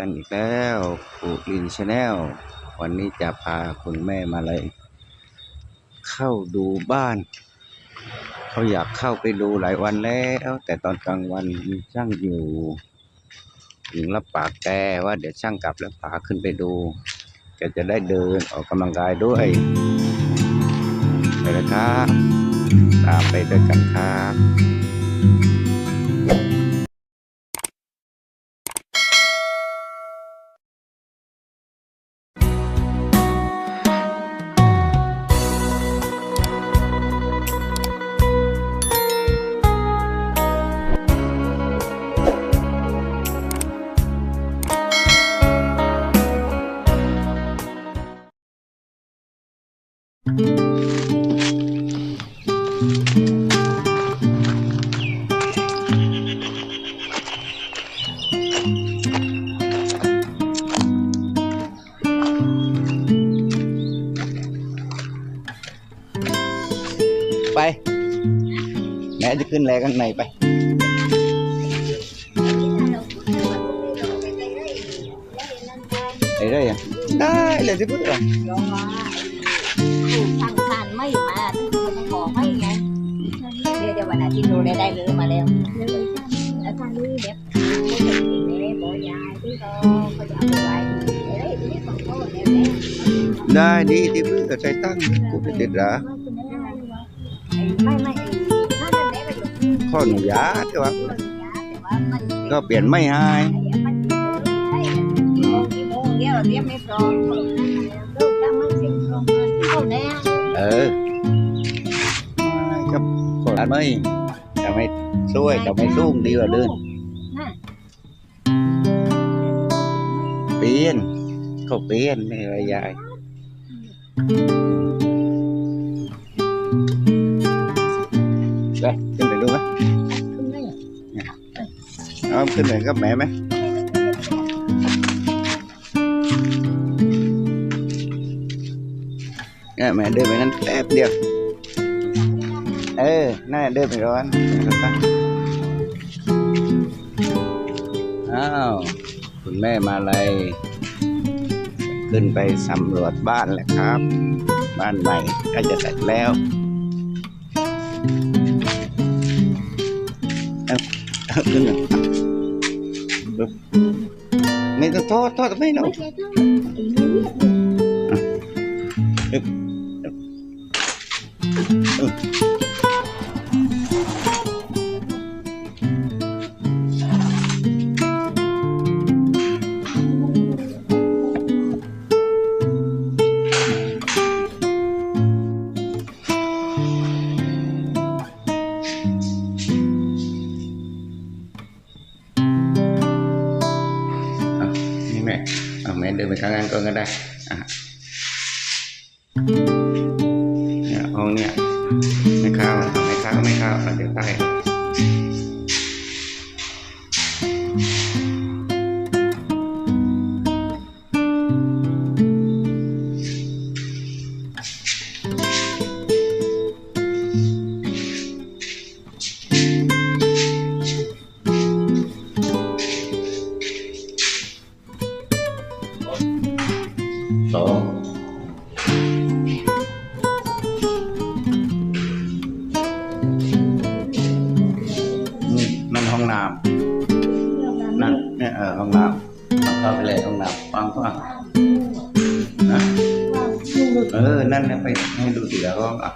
กันอีกแล้วปูลินชาแนลวันนี้จะพาคุณแม่มาเลย เข้าดูบ้าน เขาอยากเข้าไปดูหลายวันแล้ว แต่ตอนกลางวันมีช่างอยู่หญิงรับปากแกว่าเดี๋ยวช่างกลับแล้วพาขึ้นไปดูแกจะได้เดินออกกำลังกายด้วยไปเลยครับ ตามไปด้วยกันครับ ไป แม่จะขึ้นแลข้างในไป ไอ้ได้ยังได้เลยที่พูดอ่ะ ลงมาถูกทางผ่านไม่มา ഇവിടെ đây nữa mà đeo ở thang đi đẹp. Đây đi tiếp ở trái tăng cũng phải tiền ra còn giá các bạn có biển mấy hai. Ừ. ừ. คนไม่จะไม่ช่วยจะไม่สู้ดีกว่าเดินเปลี่ยนเขาเปลี่ยนไม่ไรยายไปขึ้นไปดูไหมเอาขึ้นไปกับแม่ไหมเนี่ยแม่เดินไปนั้นแป๊บเดียว เออน่าเดินไปร้อนอ้าว คุณแม่มาเลยขึ้นไปสำรวจบ้านแหละครับ บ้านใหม่ก็จะเสร็จแล้วเอาเอาขึ้นมาปึ๊บไม่ต้องทอดทอดไม่เน để mình càng ăn cơm ở đây. นั่นเนี่ยเออห้องน้ำเอาเข้าไปเลยห้องน้ำฟังฟังนะเออ นั่นเนี่ยไปให้ดูสิแล้วก็อะ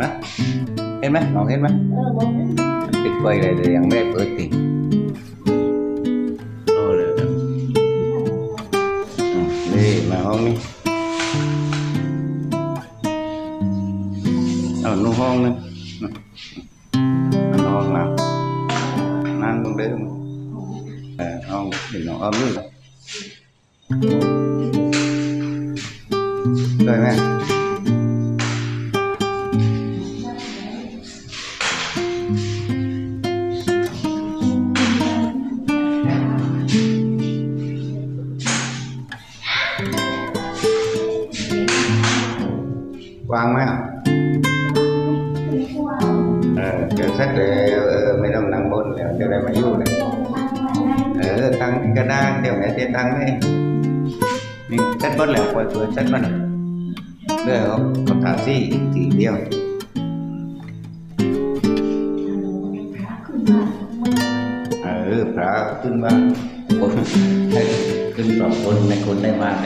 นะเห็นไหมมองเห็นไหมเออบอกปิดไฟเลยแต่ยังไม่ได้เปิดติดโอ้เลยนี่มาห้องนี้เอานู่ห้องนึง nó ngon nào, ăn con đế không à, không để nó ấm rồi rồi mẹ quang mẹ. ạ cái sách để ờ, ờ, mấy đồng nắng bồn là điều mà yêu này. Ở tăng cái đang điều này thì tăng ấy mình chất bớt là quay vừa chất bớt này. Bây giờ có thả gì thì điều ừ phá tuân ba. Tuân bảo quân này quân này mà.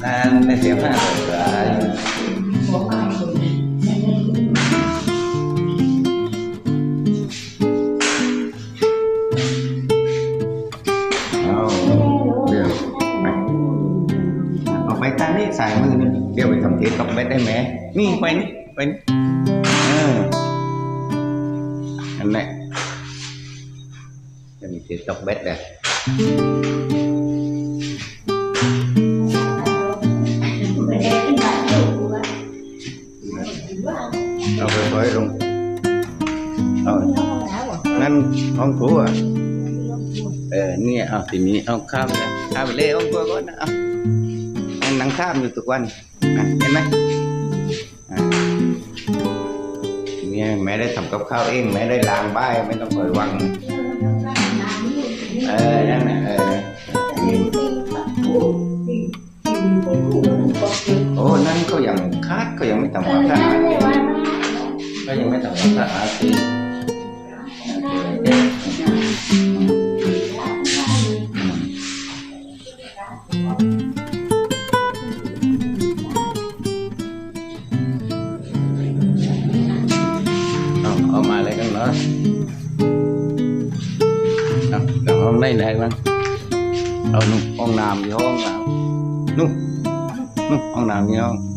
Là này xem là สายมือนี่เดี๋ยวไปทำเทสกับเบ็ดได้ไหมนี่ไปนี่ไปนี่เอออันนี้จะมีเทสกับเบ็ดเลยเอาไปไว้ลงเอานั่นห้องครัวเออเนี่ยเอาทีนี้เอาข้ามนะข้ามไปเลยเอาตัวก่อนนะ นั่งข้ามอยู่ทุกวันนะเห็นไหมเนี่ยแม่ได้ทำกับข้าวเองแม่ได้ล้างบ้านไม่ต้องคอยวังเออนั่นนะเออโอ้นั่นก็ยังคาดก็ยังไม่ทำความสะอาดก็ยังไม่ทำความสะอาดสิ Đúng, con nào nghe không?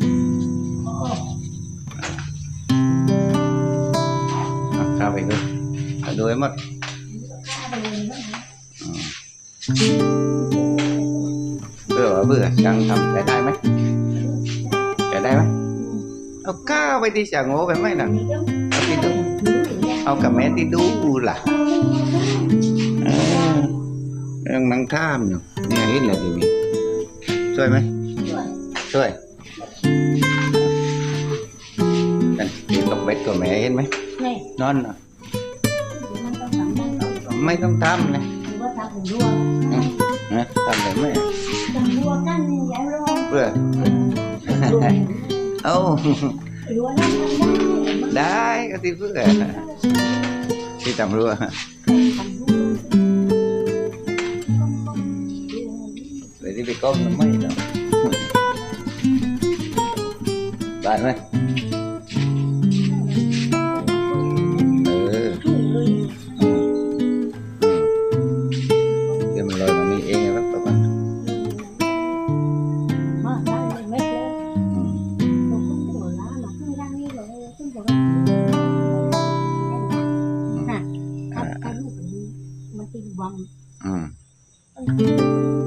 À, sao vậy cơ phải đưa mất. Ừ. Rửa vừa sang thăm cái tay mấy. Cái tay mấy. Nó cao vậy thì chả ngố với mấy nè nó thì đúng không cả mẹ thì đủ là. Ờ, đang mang tham nhỉ nghe hết là gì chơi mấy. ช้ได้ไหมเอาก้าวไปที่ช่างโง่ไปไหมน่ะ เอาที่ดูเอากับแม่ที่ดูล่ะเออเรื่องนังท่ามอยู่เนี่ยเห็นเลยทีนี้ช่วยไหมช่วยนั่นที่ตกเบ็ดกับแม่เห็นไหมนอนน่ะไม่ต้องทำนะนะทำแต่แม่เพื่อเอาได้ก็ที่เพื่อที่ตำรวจเลยที่ไปก้มน้ำไม่ เนาะได้ไหมเออเดี๋ยวมันลอยมานี่เองครับประมาณอืม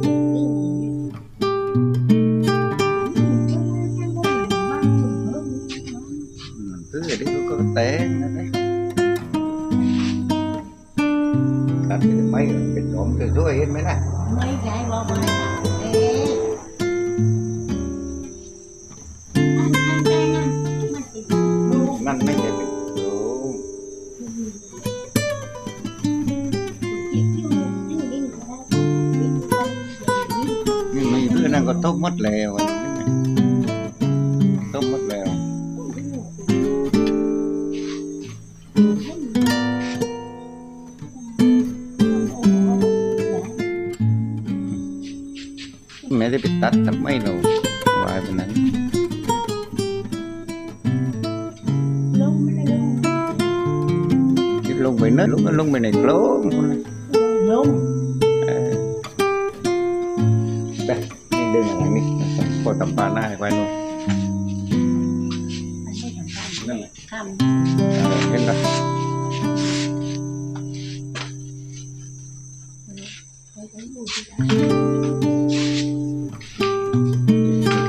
ก็ตกหมดแล้วตกหมดแล้วแม่ได้ไปตัดทำไมเราวายแบบนั้นลงไปนั่นลงไปในโคลนลง có tầm ba này quay luôn นั่นแหละ Ờ, hết rồi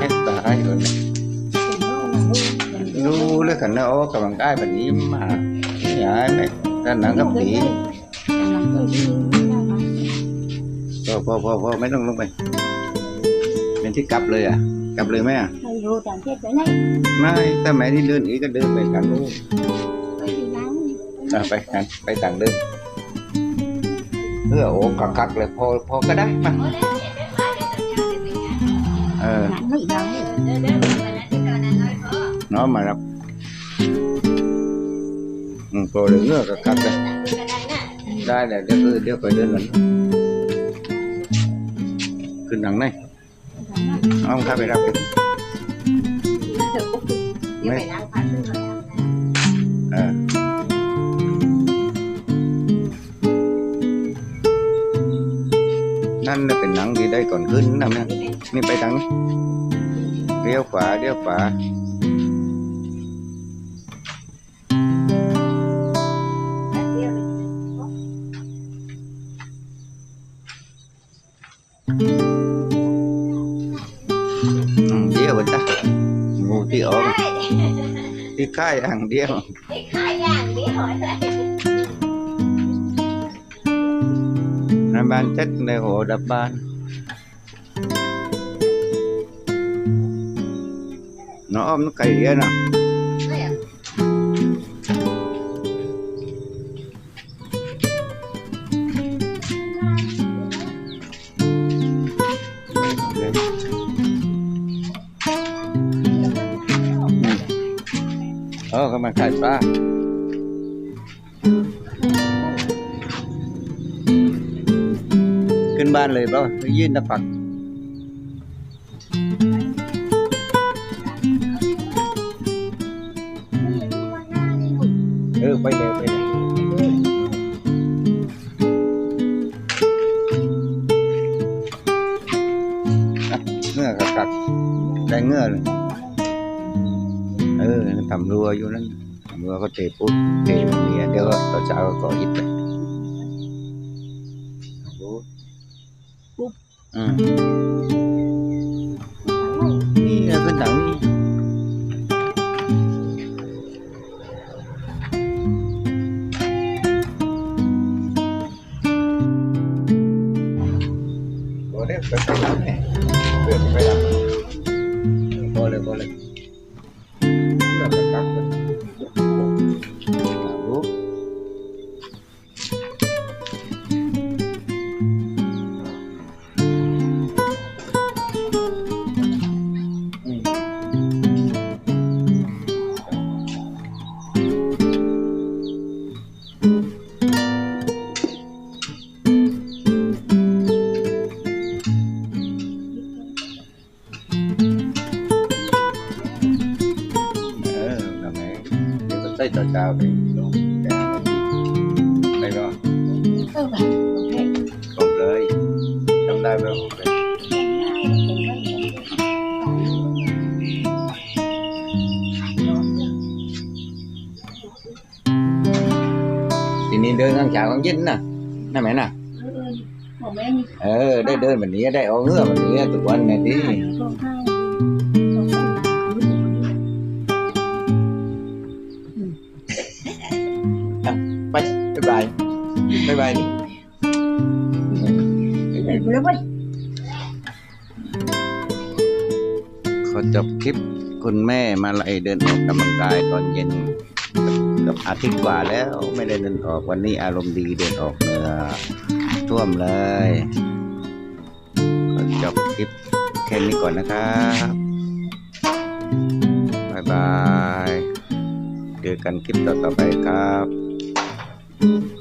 cách tải rồi này รู้เรื่องขันนะโอ้กำลังได้แบบนี้มาอย่าให้ไม่ด้านนั่งกับผีพ่อพ่อพอพอไม่ต้องลงไป ที่กลับเลยอะ กลับเลยไหมอะไม่รู้จังเทศไปไหนไม่ถ้าแม่ที่เดินอีกก็เดินไปกันนู้นไปที่ร้านเอะไปนั่นไปต่างเดินเออโอ้กักกักๆเลยพอพอก็ได้มาโอ้แล้วเดี๋ยวได้มาเดี๋ยวจะเจอได้เป็นไงเออไม่ดังเดี๋ยวเดี๋ยววันนั้นที่เจอนั้นเลยพ่อ nó mà รับ ừ, cô đứng ở các cặp đây ก็ได้น่ะ đây là đeo cứ đeo phải đơn lần cứ nắng này ông khai phải รับ đi เดี๋ยวไปนั่งพักด้วยเลยอะ à. นั่นน่ะเป็นหนังที่ได้ก่อนขึ้นนะเนี่ยนี่ไปทางนี้เลี้ยวขวาเลี้ยวขวา ค่าอย่างเดียวไม่ค่อย่างเดียวเลยนบานเช็ดในหัวดับบานน้องมไก่เยอะนะ เออก็มาขายปลาขึ้นบ้านเลยเปล่ายื่นตะปักเออไปเร็วไปเร็วอะเงื่อกักกักได้เงื่อเลย เออทำรัวอยู่นั่นทำรัวก็เทปุ๊บเทแบบนี้เดี๋ยวก็ตอนเช้าก็ก่ออิฐไปปุ๊บอืมนี่ไงขึ้นถังนี่พอเรียกไปไปรับเนี่ cao thì nó cao đây rồi. Cơ bản còn rơi. Trong đây vào không rơi thì nên đơn con cháo con dính nè. Nè mẹ nè. Ờ đây đơn mình đi đây ô nữa mình đi tụi anh này đi. ายบายบ๊ายบายดิแล้วมันขอจบคลิปคุณแม่มาไล่เดินออกกำลังกายตอนเย็นกับอาทิตย์กว่าแล้วไม่ได้เดินออกวันนี้อารมณ์ดีเดินออกเหงื่อท่วมเลยขอจบคลิปแค่นี้ก่อนนะครับบ๊ายบายเจอกันคลิปต่อๆไปครับ Mm-hmm.